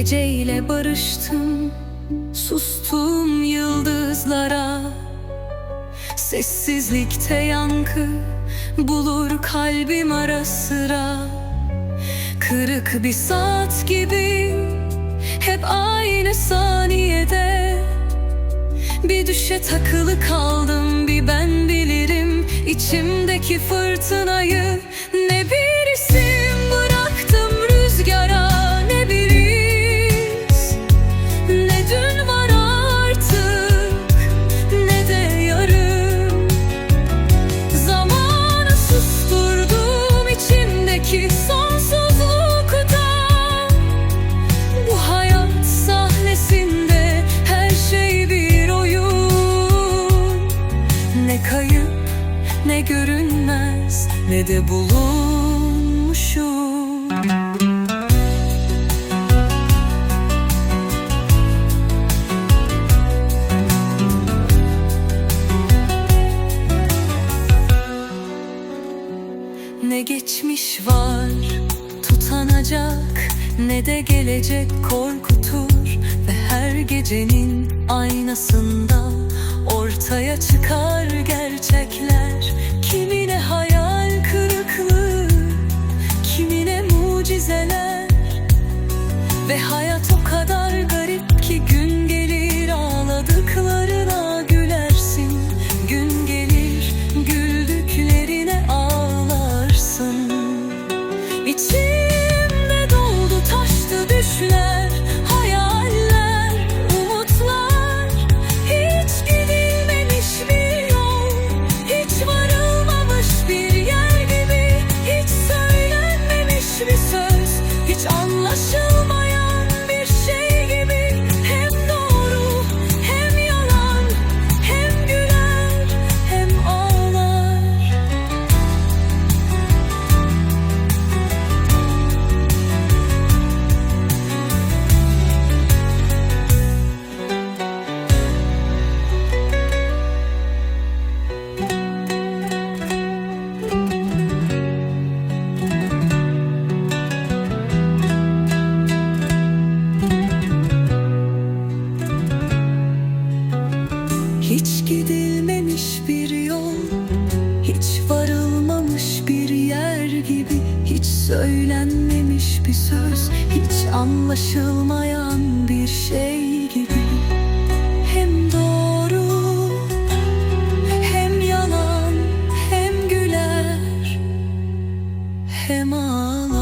Geceyle barıştım Sustum yıldızlara Sessizlikte yankı Bulur kalbim ara sıra. Kırık bir saat gibi Hep aynı saniyede. Bir düşe takılı kaldım Bir ben bilirim. İçimdeki fırtınayı Ne bir ne görünmez ne de bulunmuşum. Ne geçmiş var tutanacak Ne de gelecek korkutur. Ve her gecenin aynasında Ortaya çıkar gerçekler Hiç anlaşılmayan söylenmemiş bir söz Hiç anlaşılmayan bir şey gibi. Hem doğru Hem yalan Hem güler Hem ağlar